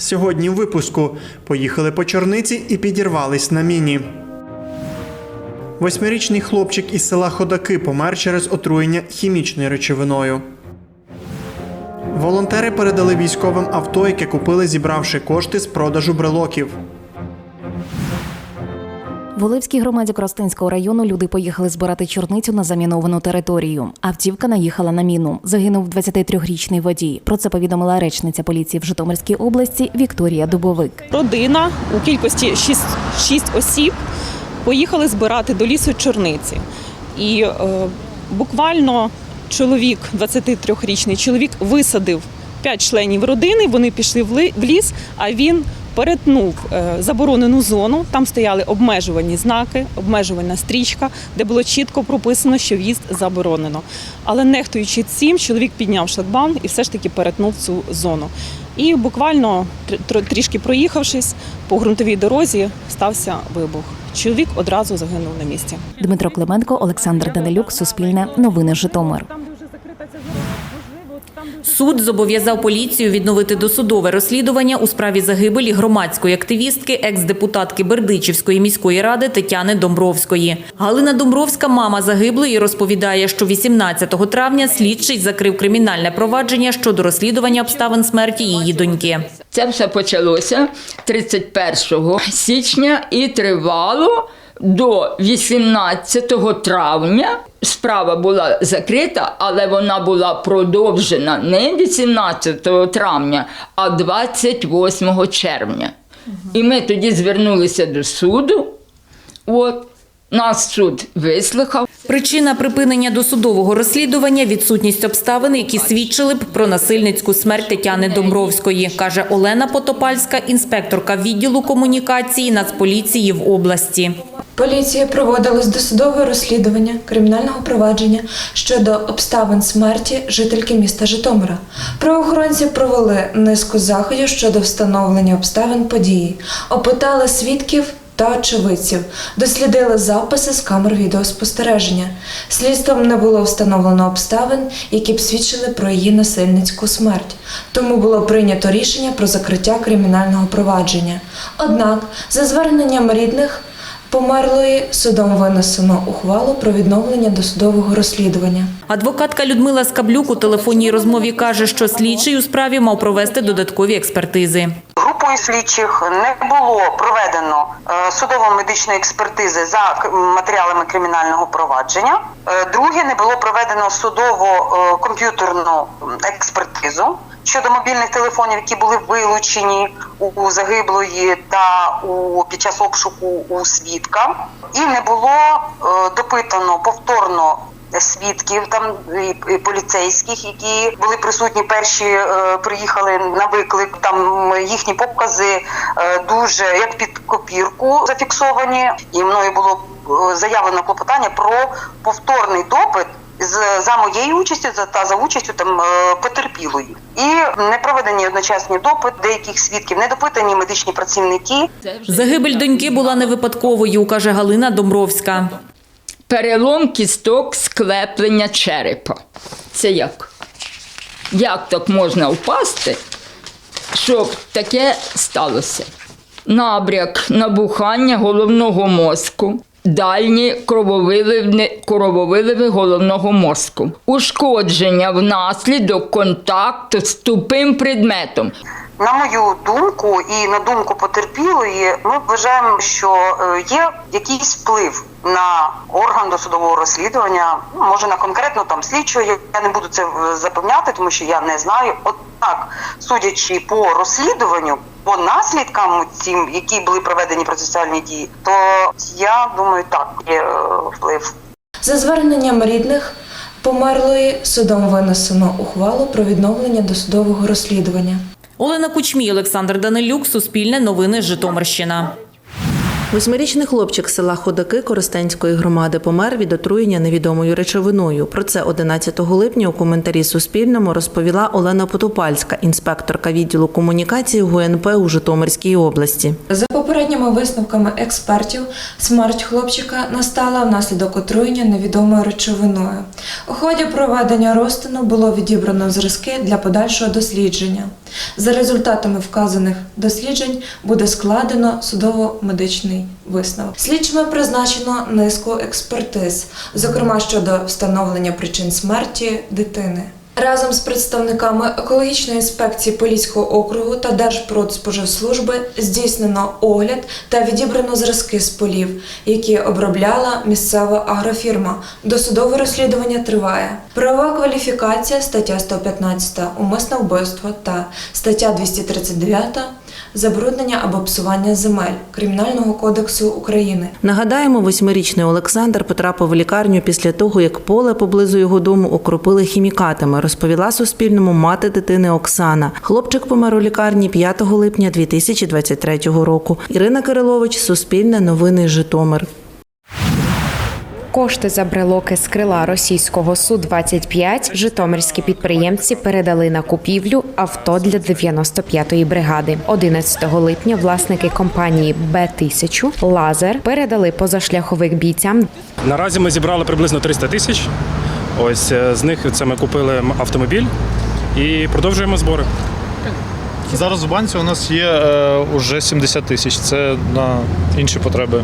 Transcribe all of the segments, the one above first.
Сьогодні в випуску поїхали по чорниці і підірвались на міні. Восьмирічний хлопчик із села Ходаки помер через отруєння хімічною речовиною. Волонтери передали військовим авто, яке купили, зібравши кошти з продажу брелоків. В Оливській громаді Коростенського району люди поїхали збирати чорницю на заміновану територію. Автівка наїхала на міну. Загинув 23-річний водій. Про це повідомила речниця поліції в Житомирській області Вікторія Дубовик. Родина у кількості 6, 6 осіб поїхали збирати до лісу чорниці. І е, буквально чоловік, 23-річний чоловік, висадив 5 членів родини. Вони пішли в ли- в ліс, а він перетнув е, заборонену зону. Там стояли обмежувальні знаки, обмежувальна стрічка, де було чітко прописано, що в'їзд заборонено. Але нехтуючи цим, чоловік підняв шлагбаум і все ж таки перетнув цю зону. І буквально тр- тр- трішки проїхавшись по ґрунтовій дорозі, стався вибух. Чоловік одразу загинув на місці. Дмитро Клименко, Олександр Данилюк, Суспільне, Новини Житомир. Суд зобов'язав поліцію відновити досудове розслідування у справі загибелі громадської активістки, екс-депутатки Бердичівської міської ради Тетяни Домбровської. Галина Домбровська, мама загиблої, розповідає, що 18 травня слідчий закрив кримінальне провадження щодо розслідування обставин смерті її доньки. Це все почалося 31 січня і тривало до 18 травня. Справа була закрита, але вона була продовжена не 18 травня, а 28 червня. І ми тоді звернулися до суду. От, нас суд вислухав. Причина припинення досудового розслідування – відсутність обставин, які свідчили б про насильницьку смерть Тетяни Домбровської, каже Олена Потопальська, інспекторка відділу комунікації Нацполіції в області. Поліція проводила досудове розслідування кримінального провадження щодо обставин смерті жительки міста Житомира. Правоохоронці провели низку заходів щодо встановлення обставин події, опитали свідків та очевидців, дослідили записи з камер відеоспостереження. Слідством не було встановлено обставин, які б свідчили про її насильницьку смерть. Тому було прийнято рішення про закриття кримінального провадження. Однак, за зверненням рідних, Померлої судом винесено ухвалу про відновлення досудового розслідування. Адвокатка Людмила Скаблюк у телефонній розмові каже, що слідчий у справі мав провести додаткові експертизи. Групою слідчих не було проведено е, судово-медичної експертизи за матеріалами кримінального провадження. Е, Друге, не було проведено судово-комп'ютерну експертизу щодо мобільних телефонів, які були вилучені у загиблої та у під час обшуку у свідка, і не було е, допитано повторно свідків там і, і поліцейських, які були присутні, перші е, приїхали на виклик. Там їхні покази е, дуже як під копірку зафіксовані, і мною було е, заявлено клопотання про повторний допит. з- За моєю участю за- та за участю там е, потерпілої, і не проведені одночасні допит деяких свідків, не допитані медичні працівники. Загибель доньки була не випадковою, каже Галина Домбровська. Перелом кісток склеплення черепа. Це як? Як так можна впасти, щоб таке сталося? Набряк набухання головного мозку, дальні крововиливи, крововиливи головного мозку, ушкодження внаслідок контакту з тупим предметом. На мою думку і на думку потерпілої, ми вважаємо, що е, є якийсь вплив на орган досудового розслідування, ну, може на конкретно там слідчого. Я не буду це е, запевняти, тому що я не знаю. Однак, судячи по розслідуванню, по наслідкам цим, які були проведені процесуальні дії, то я думаю, так є е, вплив. За зверненням рідних померлої судом винесено ухвалу про відновлення досудового розслідування. Олена Кучмій, Олександр Данилюк, Суспільне новини Житомирщина. Восьмирічний хлопчик села Ходаки Коростенської громади помер від отруєння невідомою речовиною. Про це 11 липня у коментарі Суспільному розповіла Олена Потопальська, інспекторка відділу комунікації ГУНП у Житомирській області. За попередніми висновками експертів, смерть хлопчика настала внаслідок отруєння невідомою речовиною. У ході проведення розтину було відібрано зразки для подальшого дослідження. За результатами вказаних досліджень буде складено судово-медичний висновок. Слідчими призначено низку експертиз, зокрема щодо встановлення причин смерті дитини. Разом з представниками екологічної інспекції Поліського округу та Держпродспоживслужби здійснено огляд та відібрано зразки з полів, які обробляла місцева агрофірма. Досудове розслідування триває. Правова кваліфікація стаття 115 умисне вбивство та стаття 239 забруднення або псування земель Кримінального кодексу України. Нагадаємо, восьмирічний Олександр потрапив в лікарню після того, як поле поблизу його дому окропили хімікатами, розповіла Суспільному мати дитини Оксана. Хлопчик помер у лікарні 5 липня 2023 року. Ірина Кирилович, Суспільне новини Житомир. Кошти за брелоки з крила російського Су-25 житомирські підприємці передали на купівлю авто для 95-ї бригади. 11 липня власники компанії Б-1000 «Лазер» передали позашляхових бійцям Наразі ми зібрали приблизно 300 тисяч. Ось е, з них це ми купили автомобіль і продовжуємо збори. Зараз в банці у нас є е, уже 70 тисяч. Це на інші потреби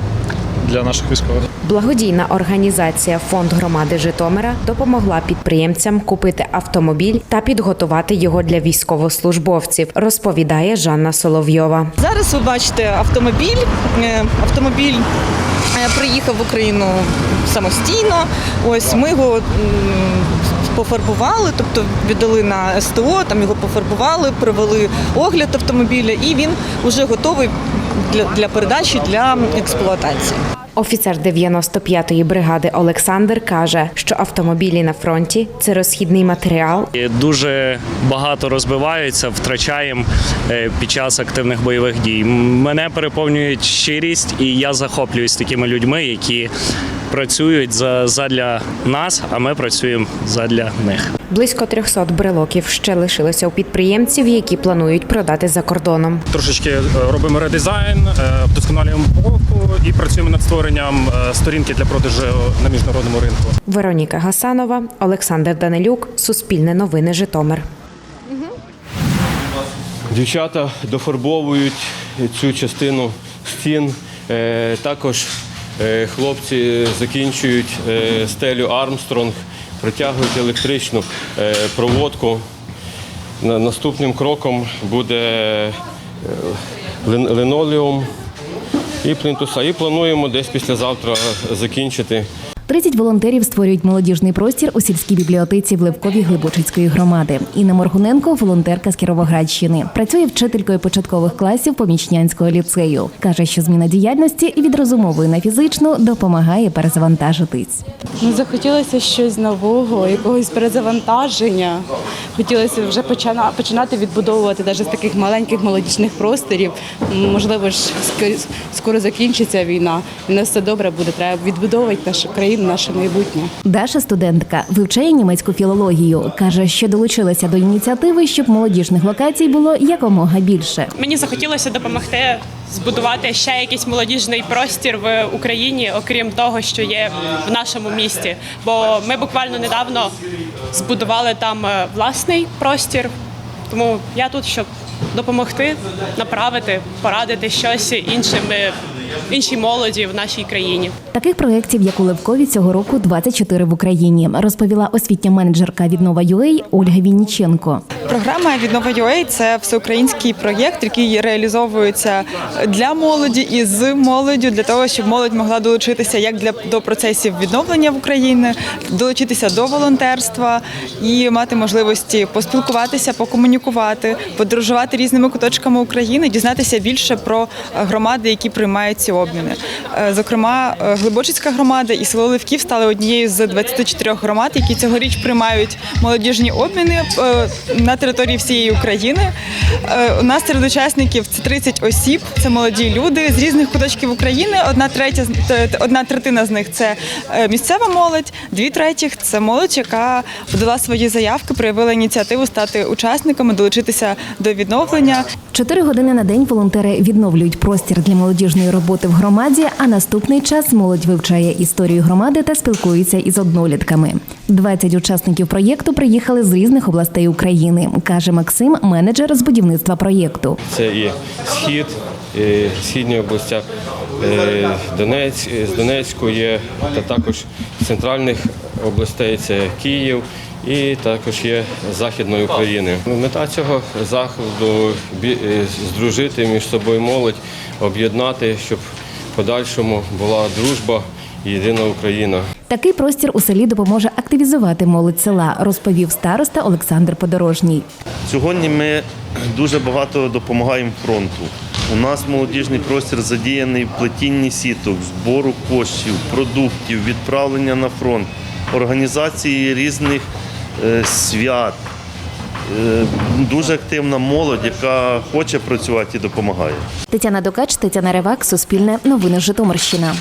для наших військових. Благодійна організація Фонд громади Житомира допомогла підприємцям купити автомобіль та підготувати його для військовослужбовців, розповідає Жанна Соловйова. Зараз ви бачите автомобіль. Е, Автомобіль е, приїхав в Україну самостійно. Ось ми його пофарбували, тобто віддали на СТО, там його пофарбували, провели огляд автомобіля, і він вже готовий для, для передачі для експлуатації. Офіцер 95-ї бригади Олександр каже, що автомобілі на фронті це розхідний матеріал, Дуже багато розбиваються, втрачаємо е, під час активних бойових дій. Мене переповнюють щирість, і я захоплююсь такими людьми, які працюють за задля нас, а ми працюємо задля них. Близько 300 брелоків ще лишилося у підприємців, які планують продати за кордоном. Трошечки е, робимо редизайн, е, вдосконалюємо упаковку і працюємо над створенням е, сторінки для продажу на міжнародному ринку. Вероніка Гасанова, Олександр Данилюк, Суспільне новини Житомир. Дівчата дофарбовують цю частину стін. Також хлопці закінчують е, стелю Армстронг, притягують електричну е, проводку. Наступним кроком буде е, линолеум і плинтуса. І плануємо десь післязавтра закінчити 30 волонтерів створюють молодіжний простір у сільській бібліотеці в Левкові Глибочицької громади. Інна Моргуненко волонтерка з Кіровоградщини. Працює вчителькою початкових класів помічнянського ліцею. каже, що зміна діяльності від розумової на фізичну допомагає перезавантажитись. Ну, захотілося щось нового, якогось перезавантаження. Хотілося вже почина- починати відбудовувати навіть з таких маленьких молодіжних просторів. Можливо ж ск- скоро закінчиться війна, і нас все добре буде. Треба відбудовувати нашу країну, наше майбутнє. Даша студентка вивчає німецьку філологію. каже, що долучилася до ініціативи, щоб молодіжних локацій було якомога більше. Мені захотілося допомогти збудувати ще якийсь молодіжний простір в Україні, окрім того, що є в нашому місті. Бо ми буквально недавно збудували там е, власний простір. Тому я тут, щоб допомогти, направити, порадити щось іншим, е, іншій молоді в нашій країні. Таких проєктів, як у Левкові, цього року 24 в Україні, розповіла освітня менеджерка Віднова UA Ольга Вінніченко. Програма Віднова UA – це всеукраїнський проєкт, який реалізовується для молоді і з молоддю, для того, щоб молодь могла долучитися як для до процесів відновлення в Україні, долучитися до волонтерства і мати можливості поспілкуватися, покомунікувати, подорожувати різними куточками України, дізнатися більше про громади, які приймають ці обміни. Е, Зокрема, е, Глибочицька громада і село Левків стали однією з 24 громад, які цьогоріч приймають молодіжні обміни е, на території всієї України. У нас серед учасників це 30 осіб, це молоді люди з різних куточків України. Одна третя одна третина з них це місцева молодь, дві третіх це молодь, яка подала свої заявки, проявила ініціативу стати учасниками, долучитися до відновлення. Чотири години на день волонтери відновлюють простір для молодіжної роботи в громаді. А наступний час молодь вивчає історію громади та спілкується із однолітками. 20 учасників проєкту приїхали з різних областей України, каже Максим, менеджер з будівництва проєкту. Це і схід, і східні областя, е, Донець, з Донецьку є, та також з центральних областей це Київ. І також є Західної України. Мета цього заходу е, здружити між собою молодь, об'єднати, щоб в подальшому була дружба і єдина Україна. Такий простір у селі допоможе активізувати молодь села, розповів староста Олександр Подорожній. Сьогодні ми дуже багато допомагаємо фронту. У нас молодіжний простір задіяний в плетінні сіток, збору коштів, продуктів, відправлення на фронт, організації різних свят. Е, Дуже активна молодь, яка хоче працювати і допомагає. Тетяна Докач, Тетяна Ревак, Суспільне, Новини Житомирщина.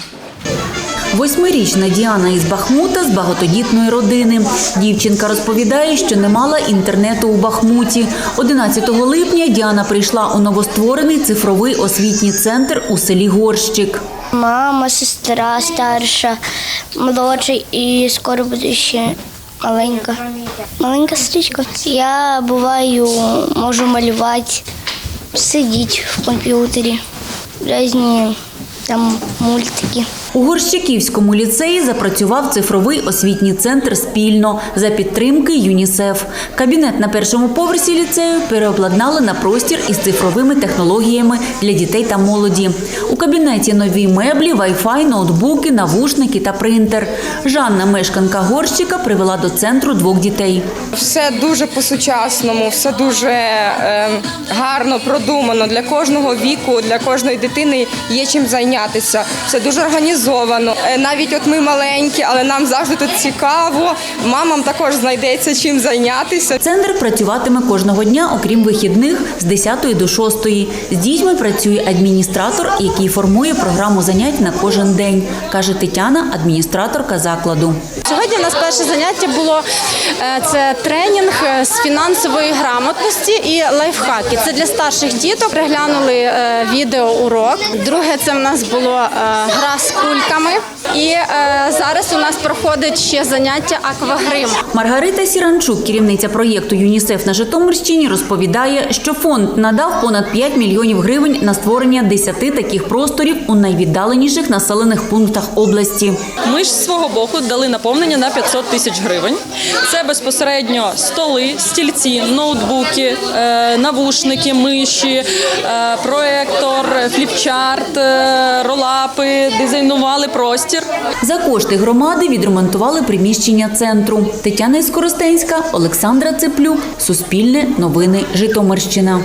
Восьмирічна Діана із Бахмута з багатодітної родини. Дівчинка розповідає, що не мала інтернету у Бахмуті. 11 липня Діана прийшла у новостворений цифровий освітній центр у селі Горщик. Мама, сестра старша, молодша і скоро буде ще маленька. Маленька стрічка. Я буваю, можу малювати, сидіти в комп'ютері, різні там мультики. У Горщиківському ліцеї запрацював цифровий освітній центр спільно за підтримки ЮНІСЕФ. Кабінет на першому поверсі ліцею переобладнали на простір із цифровими технологіями для дітей та молоді. У кабінеті нові меблі, вай-фай, ноутбуки, навушники та принтер. Жанна, мешканка Горщика, привела до центру двох дітей. Все дуже по-сучасному, все дуже е, гарно продумано. Для кожного віку, для кожної дитини є чим зайнятися. Все дуже організовано. Е, навіть от ми маленькі, але нам завжди тут цікаво. Мамам також знайдеться чим зайнятися. Центр працюватиме кожного дня, окрім вихідних, з 10 до 6. З дітьми працює адміністратор, який формує програму занять на кожен день, каже Тетяна, адміністраторка закладу. Сьогодні у нас перше заняття було е, це тренінг е, з фінансової грамотності і лайфхаки. Це для старших діток. Приглянули е, відео урок. Друге, це в нас було гра з кульками. І е, зараз у нас проходить ще заняття аквагрим. Маргарита Сіранчук, керівниця проєкту ЮНІСЕФ на Житомирщині, розповідає, що фонд надав понад 5 мільйонів гривень на створення 10 таких просторів у найвіддаленіших населених пунктах області. Ми ж з свого боку дали наповнення на 500 тисяч гривень. Це безпосередньо столи, стільці, ноутбуки, е, навушники, миші, е, проектор, фліпчарт, е, ролапи, дизайнували простір. За кошти громади відремонтували приміщення центру. Тетяна Іскоростенська, Олександра Цеплюк, Суспільне, Новини Житомирщина.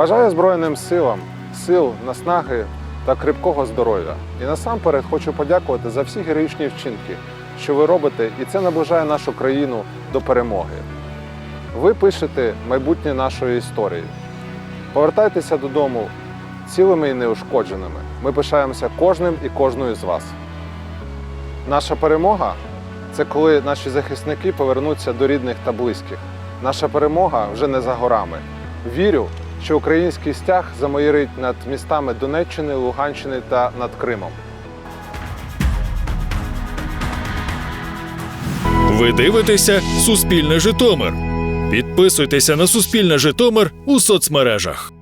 Бажаю Збройним силам, сил, наснаги та крепкого здоров'я. І насамперед хочу подякувати за всі героїчні вчинки, що ви робите, і це наближає нашу країну до перемоги. Ви пишете майбутнє нашої історії. Повертайтеся додому цілими і неушкодженими. Ми пишаємося кожним і кожною з вас. Наша перемога це коли наші захисники повернуться до рідних та близьких. Наша перемога вже не за горами. Вірю, що український стяг замайорить над містами Донеччини, Луганщини та над Кримом. Ви дивитеся Суспільне Житомир. Підписуйтеся на Суспільне Житомир у соцмережах.